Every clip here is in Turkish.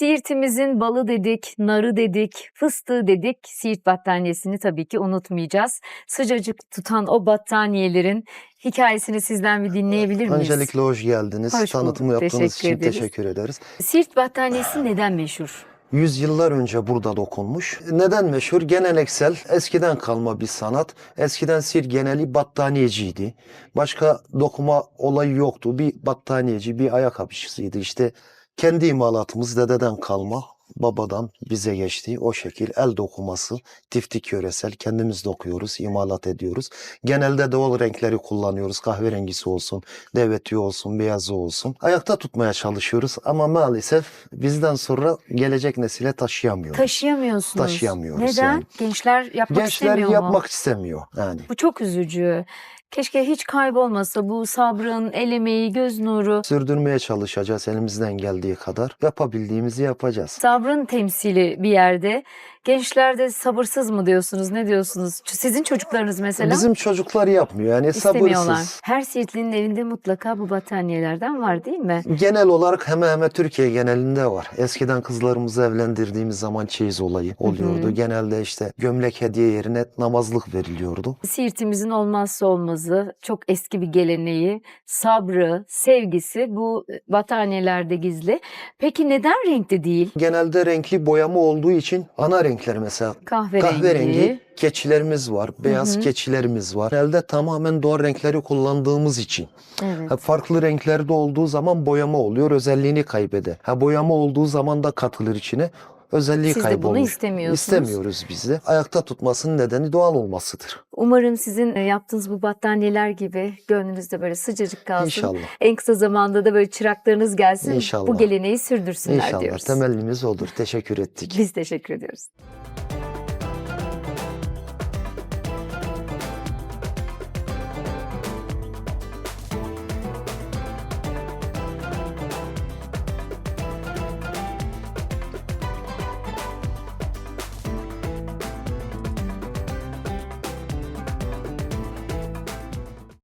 Siirtimizin balı dedik, narı dedik, fıstığı dedik. Siirt battaniyesini tabii ki unutmayacağız. Sıcacık tutan o battaniyelerin hikayesini sizden bir dinleyebilir miyiz? Öncelikle hoş geldiniz. Hoş Tanıtımı bulduk, yaptığınız teşekkür için ederiz. teşekkür ederiz. Siirt battaniyesi neden meşhur? Yüzyıllar önce burada dokunmuş. Neden meşhur? Geleneksel, eskiden kalma bir sanat. Eskiden Sir geneli battaniyeciydi. Başka dokuma olayı yoktu. Bir battaniyeci, bir ayakkabıcısıydı. İşte kendi imalatımız dededen kalma, babadan bize geçti. O şekil el dokuması, tiftik yöresel kendimiz dokuyoruz, imalat ediyoruz. Genelde doğal renkleri kullanıyoruz. Kahverengisi olsun, deveti olsun, beyazı olsun. Ayakta tutmaya çalışıyoruz ama maalesef bizden sonra gelecek nesile taşıyamıyoruz. Taşıyamıyorsunuz. Taşıyamıyoruz Neden? yani. Gençler yapmak Gençler istemiyor mu? yapmak istemiyor yani. Bu çok üzücü. Keşke hiç kaybolmasa bu sabrın, el emeği, göz nuru. Sürdürmeye çalışacağız elimizden geldiği kadar. Yapabildiğimizi yapacağız. Sabrın temsili bir yerde. Gençler de sabırsız mı diyorsunuz? Ne diyorsunuz? Sizin çocuklarınız mesela Bizim çocuklar yapmıyor yani istemiyorlar. sabırsız. Her Siirtli'nin evinde mutlaka bu battaniyelerden var değil mi? Genel olarak hemen hemen Türkiye genelinde var. Eskiden kızlarımızı evlendirdiğimiz zaman çeyiz olayı oluyordu. Genelde işte gömlek hediye yerine namazlık veriliyordu. Siirt'imizin olmazsa olmazı, çok eski bir geleneği, sabrı, sevgisi bu battaniyelerde gizli. Peki neden renkli değil? Genelde renkli boyama olduğu için ana renkler mesela Kahverengi. kahverengi keçilerimiz var, beyaz Hı hı. keçilerimiz var. Genelde tamamen doğal renkleri kullandığımız için. Evet. Farklı renklerde olduğu zaman boyama oluyor, özelliğini kaybeder. Ha boyama olduğu zaman da katılır içine. Özelliği Siz de bunu istemiyorsunuz. İstemiyoruz biz de. Ayakta tutmasının nedeni doğal olmasıdır. Umarım sizin e, yaptığınız bu battaniyeler gibi gönlünüzde böyle sıcacık kalsın. İnşallah. En kısa zamanda da böyle çıraklarınız gelsin. Bu İnşallah. geleneği sürdürsünler İnşallah. diyoruz. Temennimiz odur. Teşekkür ettik. Biz teşekkür ediyoruz.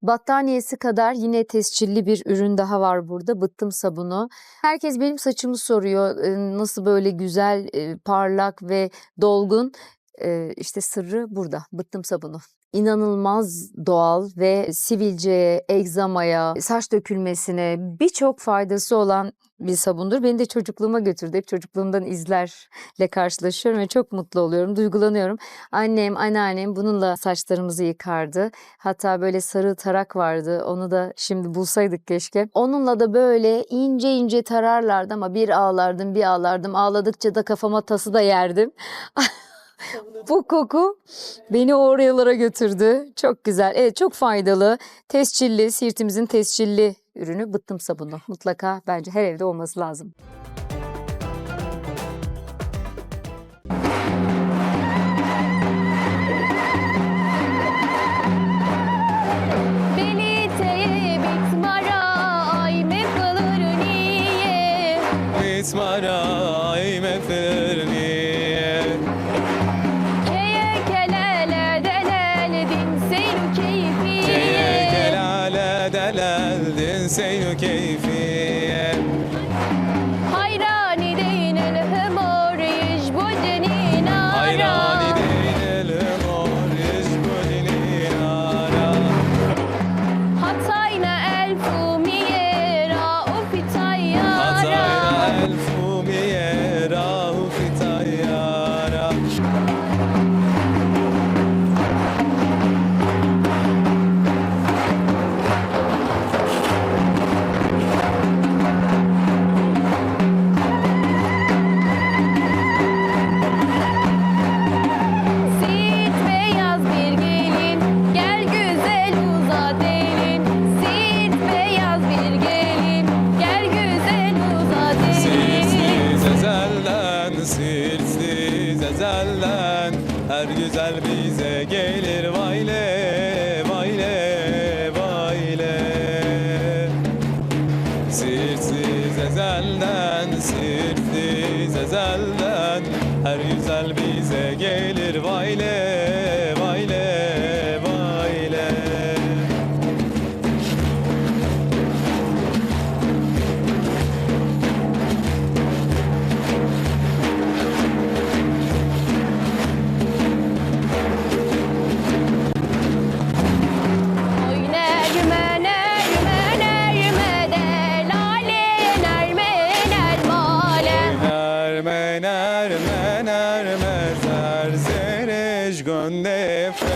Battaniyesi kadar yine tescilli bir ürün daha var burada. Bıttım sabunu. Herkes benim saçımı soruyor. e, Nasıl böyle güzel, e, parlak ve dolgun. E, İşte sırrı burada. Bıttım sabunu. İnanılmaz doğal ve sivilceye, egzamaya, saç dökülmesine birçok faydası olan bir sabundur. Beni de çocukluğuma götürdü. Hep çocukluğumdan izlerle karşılaşıyorum ve çok mutlu oluyorum, duygulanıyorum. Annem, anneannem bununla saçlarımızı yıkardı. Hatta böyle sarı tarak vardı. Onu da şimdi bulsaydık keşke. Onunla da böyle ince ince tararlardı ama bir ağlardım, bir ağlardım. Ağladıkça da kafama tası da yerdim. Bu koku beni oralara götürdü. Çok güzel. Evet çok faydalı. Tescilli, Siirt'imizin tescilli ürünü bıttım sabunu. Mutlaka bence her evde olması lazım. Güzel bize gelir vayle, vayle, vayle Sirsiz ezelden, sirsiz ezelden Her güzel bize Nefes